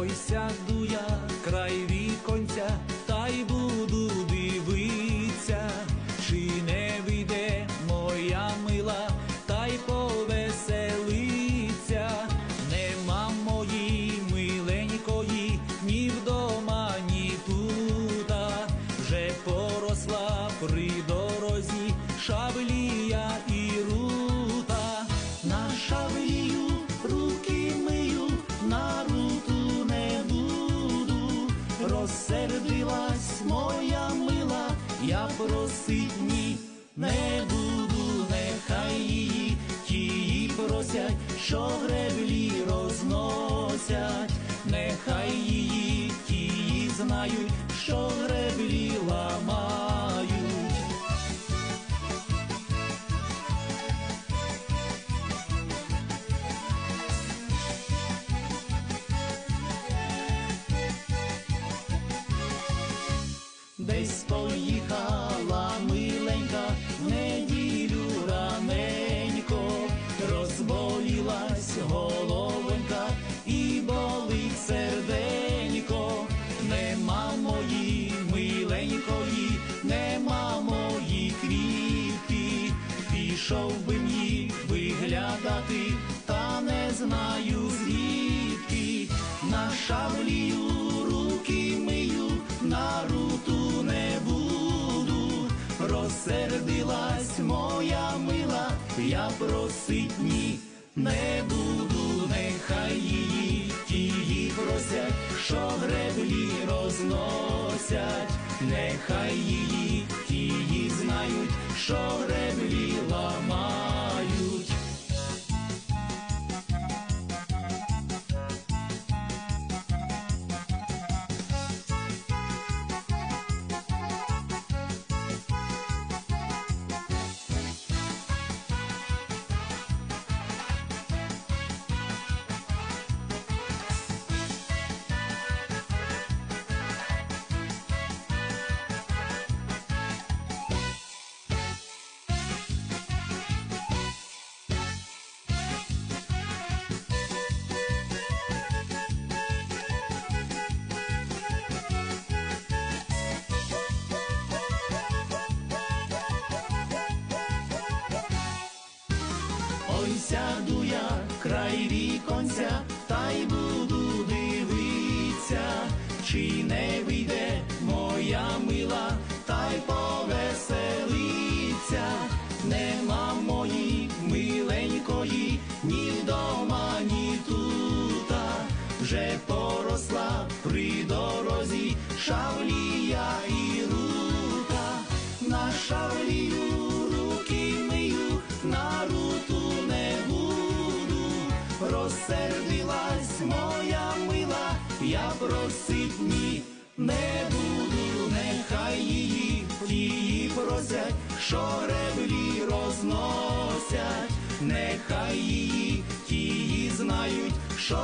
Ой, сяду я край віконця, Розсердилась моя мила, я просить ні не буду, нехай її тії просять, що греблі розносять, нехай її тії знають, що греблі ламають. baseball. Я просить ні не буду, нехай її тії просять, що греблі розносять, нехай її тії знають, що греблі ламають. Сяду я край віконця, та й буду дивитися, чи не вийде моя мила, та й повеселиться, нема моїй миленької, ні вдома, ні тута, вже поросла при дорозі шавлія я просить ні не буду, нехай її тії просять, що реблі розносять, нехай її тії знають, що